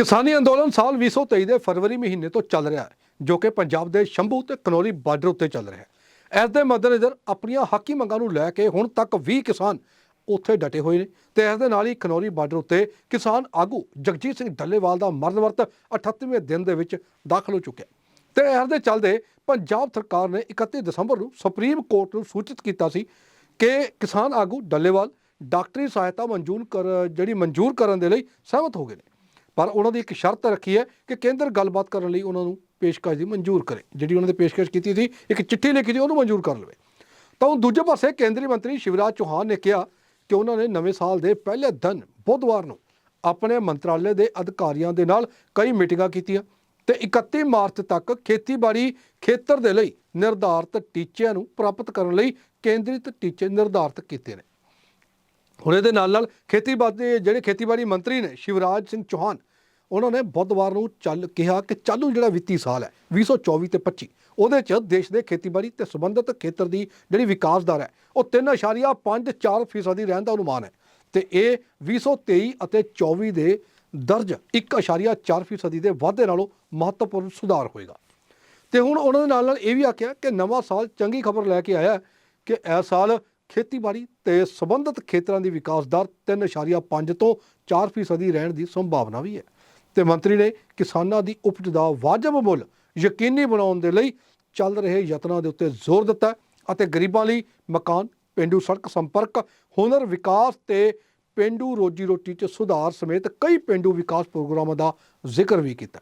ਕਿਸਾਨੀ ਅੰਦੋਲਨ ਸਾਲ 2023 ਦੇ ਫਰਵਰੀ ਮਹੀਨੇ ਤੋਂ ਚੱਲ ਰਿਹਾ ਹੈ, ਜੋ ਕਿ ਪੰਜਾਬ ਦੇ ਸ਼ੰਭੂ ਤੇ ਕਨੌਰੀ ਬਾਰਡਰ ਉੱਤੇ ਚੱਲ ਰਿਹਾ ਹੈ। ਇਸ ਦੇ ਮੱਦੇਨਜ਼ਰ ਆਪਣੀਆਂ ਹੱਕੀ ਮੰਗਾਂ ਨੂੰ ਲੈ ਕੇ ਹੁਣ ਤੱਕ 20 ਕਿਸਾਨ ਉੱਥੇ ਡਟੇ ਹੋਏ ਨੇ ਤੇ ਇਸ ਦੇ ਨਾਲ ਹੀ ਕਨੌਰੀ ਬਾਰਡਰ ਉੱਤੇ ਕਿਸਾਨ ਆਗੂ ਜਗਜੀਤ ਸਿੰਘ ਡੱਲੇਵਾਲ ਦਾ ਮਰਨ ਵਰਤ 38ਵੇਂ ਦਿਨ ਦੇ ਵਿੱਚ ਦਾਖਲ ਹੋ ਚੁੱਕਿਆ ਤੇ ਇਸ ਦੇ ਚੱਲਦੇ ਪੰਜਾਬ ਸਰਕਾਰ ਨੇ 31 ਦਸੰਬਰ ਨੂੰ ਸੁਪਰੀਮ ਕੋਰਟ ਨੂੰ ਸੂਚਿਤ ਕੀਤਾ ਸੀ ਕਿ ਕਿਸਾਨ ਆਗੂ ਡੱਲੇਵਾਲ ਡਾਕਟਰੀ ਸਹਾਇਤਾ ਮਨਜ਼ੂਰ ਕਰ, ਜਿਹੜੀ ਮਨਜ਼ੂਰ ਕਰਨ ਦੇ ਲਈ ਸਹਿਮਤ ਹੋ ਗਏ ਨੇ। ਪਰ ਉਹਨਾਂ ਦੀ ਇੱਕ ਸ਼ਰਤ ਰੱਖੀ ਹੈ ਕਿ ਕੇਂਦਰ ਗੱਲਬਾਤ ਕਰਨ ਲਈ ਉਹਨਾਂ ਨੂੰ ਪੇਸ਼ਕਸ਼ ਦੀ ਮਨਜ਼ੂਰ ਕਰੇ। ਜਿਹੜੀ ਉਹਨਾਂ ਨੇ ਪੇਸ਼ਕਸ਼ ਕੀਤੀ ਸੀ, ਇੱਕ ਚਿੱਠੀ ਲਿਖੀ ਸੀ, ਉਹਨੂੰ ਮਨਜ਼ੂਰ ਕਰ ਲਵੇ। ਤਾਂ ਉਹ ਦੂਜੇ ਪਾਸੇ ਕੇਂਦਰੀ ਮੰਤਰੀ ਸ਼ਿਵਰਾਜ ਚੌਹਾਨ ਨੇ ਕਿਹਾ ਕਿ ਉਹਨਾਂ ਨੇ ਨਵੇਂ ਸਾਲ ਦੇ ਪਹਿਲੇ ਦਿਨ ਬੁੱਧਵਾਰ ਨੂੰ ਆਪਣੇ ਮੰਤਰਾਲੇ ਦੇ ਅਧਿਕਾਰੀਆਂ ਦੇ ਨਾਲ ਕਈ ਮੀਟਿੰਗਾਂ ਕੀਤੀਆਂ ਤੇ 31 ਮਾਰਚ ਤੱਕ ਖੇਤੀਬਾੜੀ ਖੇਤਰ ਦੇ ਲਈ ਨਿਰਧਾਰਤ ਟੀਚਿਆਂ ਨੂੰ ਪ੍ਰਾਪਤ ਕਰਨ ਲਈ ਕੇਂਦਰਿਤ ਟੀਚੇ ਨਿਰਧਾਰਤ ਕੀਤੇ ਨੇ। ਹੁਣ ਇਹਦੇ ਨਾਲ ਨਾਲ ਖੇਤੀਬਾੜੀ ਜਿਹੜੇ ਖੇਤੀਬਾੜੀ ਮੰਤਰੀ ਨੇ ਸ਼ਿਵਰਾਜ ਸਿੰਘ ਚੌਹਾਨ, ਉਹਨਾਂ ਨੇ ਬੁੱਧਵਾਰ ਨੂੰ ਚੱਲ ਕਿਹਾ ਕਿ ਚਾਲੂ ਜਿਹੜਾ ਵਿੱਤੀ ਸਾਲ ਹੈ 2024 ਤੇ 25 ਉਹਦੇ ਚ ਦੇਸ਼ ਦੇ ਖੇਤੀਬਾੜੀ ਤੇ ਸੰਬੰਧਿਤ ਖੇਤਰ ਦੀ ਜਿਹੜੀ ਵਿਕਾਸ ਦਰ ਹੈ, ਉਹ 3.54 ਫੀਸਦੀ ਰਹਿਣ ਦਾ ਅਨੁਮਾਨ ਹੈ ਤੇ ਇਹ 2023 ਅਤੇ 24 ਦੇ ਦਰਜ 1.4 ਫੀਸਦੀ ਦੇ ਵਾਧੇ ਨਾਲੋਂ ਮਹੱਤਵਪੂਰਨ ਸੁਧਾਰ ਹੋਏਗਾ। ਤੇ ਹੁਣ ਉਹਨਾਂ ਦੇ ਨਾਲ ਨਾਲ ਇਹ ਵੀ ਆਖਿਆ ਕਿ ਨਵਾਂ ਸਾਲ ਚੰਗੀ ਖਬਰ ਲੈ ਕੇ ਆਇਆ ਕਿ ਇਸ ਸਾਲ ਖੇਤੀਬਾੜੀ ਤੇ ਸੰਬੰਧਿਤ ਖੇਤਰਾਂ ਦੀ ਵਿਕਾਸ ਦਰ 3.5 ਤੋਂ 4 ਫੀਸਦੀ ਰਹਿਣ ਦੀ ਸੰਭਾਵਨਾ ਵੀ ਹੈ। ਤੇ ਮੰਤਰੀ ਨੇ ਕਿਸਾਨਾਂ ਦੀ ਉਪਜ ਦਾ ਵਾਜਬ ਮੁੱਲ ਯਕੀਨੀ ਬਣਾਉਣ ਦੇ ਲਈ ਚੱਲ ਰਹੇ ਯਤਨਾਂ ਦੇ ਉੱਤੇ ਜ਼ੋਰ ਦਿੱਤਾ ਅਤੇ ਗਰੀਬਾਂ ਲਈ ਮਕਾਨ, ਪਿੰਡੂ ਸੜਕ ਸੰਪਰਕ, ਹੁਨਰ ਵਿਕਾਸ ਤੇ ਪਿੰਡੂ ਰੋਜੀ ਰੋਟੀ 'ਚ ਸੁਧਾਰ ਸਮੇਤ ਕਈ ਪਿੰਡੂ ਵਿਕਾਸ ਪ੍ਰੋਗਰਾਮਾਂ ਦਾ ਜ਼ਿਕਰ ਵੀ ਕੀਤਾ।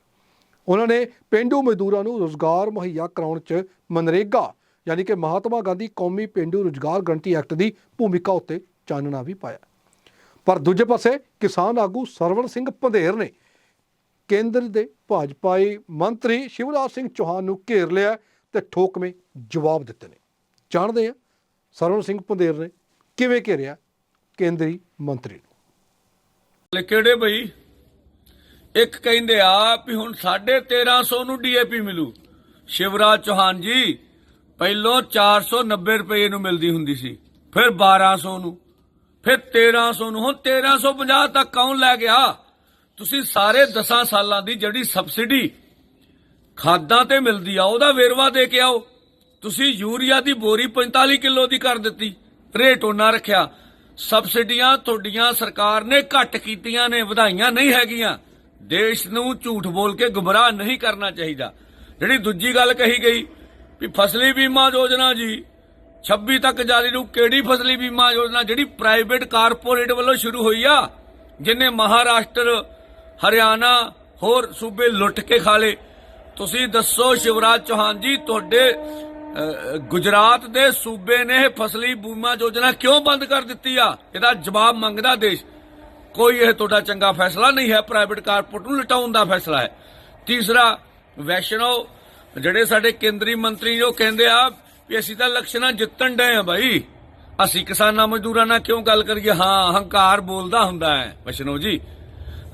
ਉਹਨਾਂ ਨੇ ਪਿੰਡੂ ਮਜ਼ਦੂਰਾਂ ਨੂੰ ਰੋਜ਼ਗਾਰ ਮੁਹੱਈਆ ਕਰਾਉਣ 'ਚ ਮਨਰੇਗਾ ਯਾਨੀ ਕਿ ਮਹਾਤਮਾ ਗਾਂਧੀ ਕੌਮੀ ਪਿੰਡੂ ਰੋਜ਼ਗਾਰ ਗਰੰਟੀ ਐਕਟ ਦੀ ਭੂਮਿਕਾ ਉੱਤੇ ਚਾਨਣਾ ਵੀ ਪਾਇਆ। ਪਰ ਦੂਜੇ ਪਾਸੇ ਕਿਸਾਨ ਆਗੂ ਸਰਵਣ ਸਿੰਘ ਪੰਧੇਰ ਨੇ ਕੇਂਦਰ ਦੇ ਭਾਜਪਾਈ ਮੰਤਰੀ ਸ਼ਿਵਰਾਜ ਸਿੰਘ ਚੌਹਾਨ ਨੂੰ ਘੇਰ ਲਿਆ ਤੇ ਠੋਕਵੇਂ ਜਵਾਬ ਦਿੱਤੇ ਨੇ। ਜਾਣਦੇ ਆ ਸਰਵਣ ਸਿੰਘ ਪੰਧੇਰ ਨੇ ਕਿਵੇਂ ਘੇਰਿਆ ਕੇਂਦਰੀ ਮੰਤਰੀ ਨੂੰ। ਕਿਹੜੇ ਬਈ? ਇੱਕ ਕਹਿੰਦੇ ਆ ਵੀ ਹੁਣ 1350 ਨੂੰ ਡੀਏਪੀ ਮਿਲੂ। ਸ਼ਿਵਰਾਜ ਚੌਹਾਨ ਜੀ ਪਹਿਲੋਂ 490 ਰੁਪਏ ਨੂੰ ਮਿਲਦੀ ਹੁੰਦੀ ਸੀ, ਫਿਰ 1200 ਨੂੰ, ਫਿਰ 1300 ਨੂੰ, ਹੁਣ 1350 ਤੱਕ ਕੌਣ ਲੈ ਗਿਆ? ਤੁਸੀਂ ਸਾਰੇ 10 ਸਾਲਾਂ ਦੀ ਜਿਹੜੀ ਸਬਸਿਡੀ ਖਾਦਾਂ ਤੇ ਮਿਲਦੀ ਆ, ਉਹਦਾ ਵੇਰਵਾ ਦੇ ਕੇ ਆਓ। ਤੁਸੀਂ ਯੂਰੀਆ ਦੀ ਬੋਰੀ 45 ਕਿਲੋ ਦੀ ਕਰ ਦਿੱਤੀ, ਰੇਟ ਉਹਨਾਂ ਰੱਖਿਆ। ਸਬਸਿਡੀਆਂ ਤੁਹਾਡੀਆਂ ਸਰਕਾਰ ਨੇ ਘੱਟ ਕੀਤੀਆਂ ਨੇ, ਵਧਾਈਆਂ ਨਹੀਂ ਹੈਗੀਆਂ। ਦੇਸ਼ ਨੂੰ ਝੂਠ ਬੋਲ ਕੇ ਗੁੰਮਰਾਹ ਨਹੀਂ ਕਰਨਾ ਚਾਹੀਦਾ। ਜਿਹੜੀ ਦੂਜੀ ਗੱਲ ਕਹੀ ਗਈ ਵੀ ਫਸਲੀ ਬੀਮਾ ਯੋਜਨਾ ਜੀ 26 ਤੱਕ ਜਾਰੀ ਰਹੂ ਕਿਹੜੀ ਫਸਲੀ ਬੀਮਾ ਯੋਜਨਾ, ਜਿਹੜੀ ਪ੍ਰਾਈਵੇਟ ਕਾਰਪੋਰੇਟ ਵੱਲੋਂ ਸ਼ੁਰੂ ਹੋਈ ਆ, ਜਿਨੇ ਮਹਾਰਾਸ਼ਟਰ, ਹਰਿਆਣਾ, ਹੋਰ ਸੂਬੇ ਲੁੱਟ ਕੇ ਖਾ ਲਏ। ਤੁਸੀਂ ਦੱਸੋ ਸ਼ਿਵਰਾਜ ਚੌਹਾਨ ਜੀ, ਤੁਹਾਡੇ ਗੁਜਰਾਤ ਦੇ ਸੂਬੇ ਨੇ ਇਹ ਫਸਲੀ ਬੀਮਾ ਯੋਜਨਾ ਕਿਉਂ ਬੰਦ ਕਰ ਦਿੱਤੀ ਆ? ਇਹਦਾ ਜਵਾਬ ਮੰਗਦਾ ਦੇਸ਼। ਕੋਈ ਇਹ ਤੁਹਾਡਾ ਚੰਗਾ ਫੈਸਲਾ ਨਹੀਂ ਹੈ, ਪ੍ਰਾਈਵੇਟ ਕਾਰਪੋਰੇਟ ਨੂੰ ਲਟਾਉਣ ਦਾ ਫੈਸਲਾ ਹੈ। ਤੀਸਰਾ, ਵੈਸ਼ਨੋ ਜਿਹੜੇ ਸਾਡੇ ਕੇਂਦਰੀ ਮੰਤਰੀ ਉਹ ਕਹਿੰਦੇ ਆ ਵੀ ਅਸੀਂ ਤਾਂ ਇਲੈਕਸ਼ਨਾਂ ਜਿੱਤਣ ਡਏ ਆ ਭਾਈ ਅਸੀਂ ਕਿਸਾਨਾਂ ਮਜ਼ਦੂਰਾਂ ਨਾਲ ਕਿਉਂ ਗੱਲ ਕਰੀਏ? ਹਾਂ ਹੰਕਾਰ ਬੋਲਦਾ ਹੁੰਦਾ ਹੈ, ਵੈਸ਼ਨੋ ਜੀ।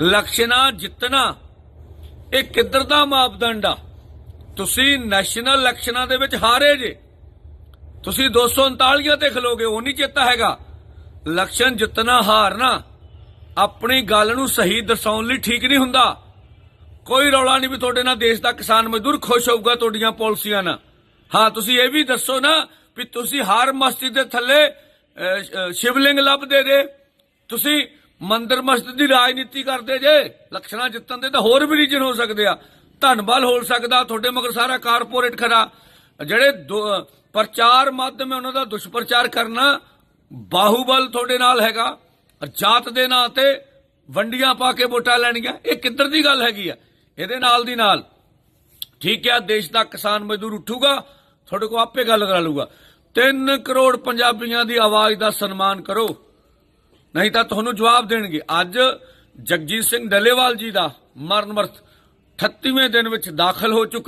ਇਲੈਕਸ਼ਨਾਂ ਜਿੱਤਣਾ, ਇਹ ਕਿੱਧਰ ਦਾ ਮਾਪਦੰਡ ਆ? ਤੁਸੀਂ ਨੈਸ਼ਨਲ ਇਲੈਕਸ਼ਨਾਂ ਦੇ ਵਿੱਚ ਹਾਰੇ ਜੇ। ਤੁਸੀਂ 239 ਤੇ ਖਲੋਗੇ, ਉਹ ਨਹੀਂ ਚੇਤਾ ਹੈਗਾ। ਇਲੈਕਸ਼ਨ ਜਿੱਤਣਾ, ਹਾਰਨਾ, ਆਪਣੀ ਗੱਲ ਨੂੰ ਸਹੀ ਦਰਸਾਉਣ ਲਈ ਠੀਕ ਨਹੀਂ ਹੁੰਦਾ। ਕੋਈ ਰੌਲਾ ਨਹੀਂ ਵੀ ਤੁਹਾਡੇ ਨਾਲ ਦੇਸ਼ ਦਾ ਕਿਸਾਨ ਮਜ਼ਦੂਰ ਖੁਸ਼ ਹੋਊਗਾ ਤੁਹਾਡੀਆਂ ਪਾਲਿਸੀਆਂ ਨਾਲ। ਹਾਂ, ਤੁਸੀਂ ਇਹ ਵੀ ਦੱਸੋ ਨਾ ਵੀ ਤੁਸੀਂ ਹਰ ਮਸਜਿਦ ਦੇ ਥੱਲੇ ਸ਼ਿਵਲਿੰਗ ਲੱਭਦੇ ਜੇ। ਤੁਸੀਂ ਮੰਦਰ ਮਸਜਿਦ ਦੀ ਰਾਜਨੀਤੀ ਕਰਦੇ ਜੇ ਲਕਸ਼ਣਾ ਜਿੱਤਣ ਦੇ ਤਾਂ ਹੋਰ ਵੀ ਰੀਜਨ ਹੋ ਸਕਦੇ ਆ। ਧਨਬਲ ਹੋ ਸਕਦਾ ਤੁਹਾਡੇ ਮਗਰ ਸਾਰਾ ਕਾਰਪੋਰੇਟ ਖੜਾ। ਜਿਹੜੇ ਦੋ- ਪ੍ਰਚਾਰ ਮਾਧਿਅਮ ਹੈ, ਉਹਨਾਂ ਦਾ ਦੁਸ਼ਪ੍ਰਚਾਰ ਕਰਨਾ ਬਾਹੂਬਲ ਤੁਹਾਡੇ ਨਾਲ ਹੈਗਾ। ਜਾਤ ਦੇ ਨਾਂ ਤੇ ਵੰਡੀਆਂ ਪਾ ਕੇ ਵੋਟਾਂ ਲੈਣੀਆਂ, ਇਹ ਕਿੱਧਰ ਦੀ ਗੱਲ ਹੈਗੀ ਆ? ਇਹਦੇ ਨਾਲ ਦੀ ਨਾਲ, ਠੀਕ ਹੈ, ਦੇਸ਼ ਦਾ ਕਿਸਾਨ ਮਜ਼ਦੂਰ ਉੱਠੂਗਾ, ਤੁਹਾਡੇ ਕੋਲ ਆਪੇ ਗੱਲ ਕਰਾ ਲੂਗਾ 3 ਕਰੋੜ ਪੰਜਾਬੀਆਂ ਦੀ ਆਵਾਜ਼ ਦਾ ਸਨਮਾਨ ਕਰੋ, ਨਹੀਂ ਤਾਂ ਤੁਹਾਨੂੰ ਜਵਾਬ ਦੇਣਗੇ। ਅੱਜ ਜਗਜੀਤ ਸਿੰਘ ਡੱਲੇਵਾਲ ਜੀ ਦਾ ਮਰਨ ਵਰਤ 38ਵੇਂ ਦਿਨ ਵਿੱਚ ਦਾਖਲ ਹੋ ਚੁੱਕਾ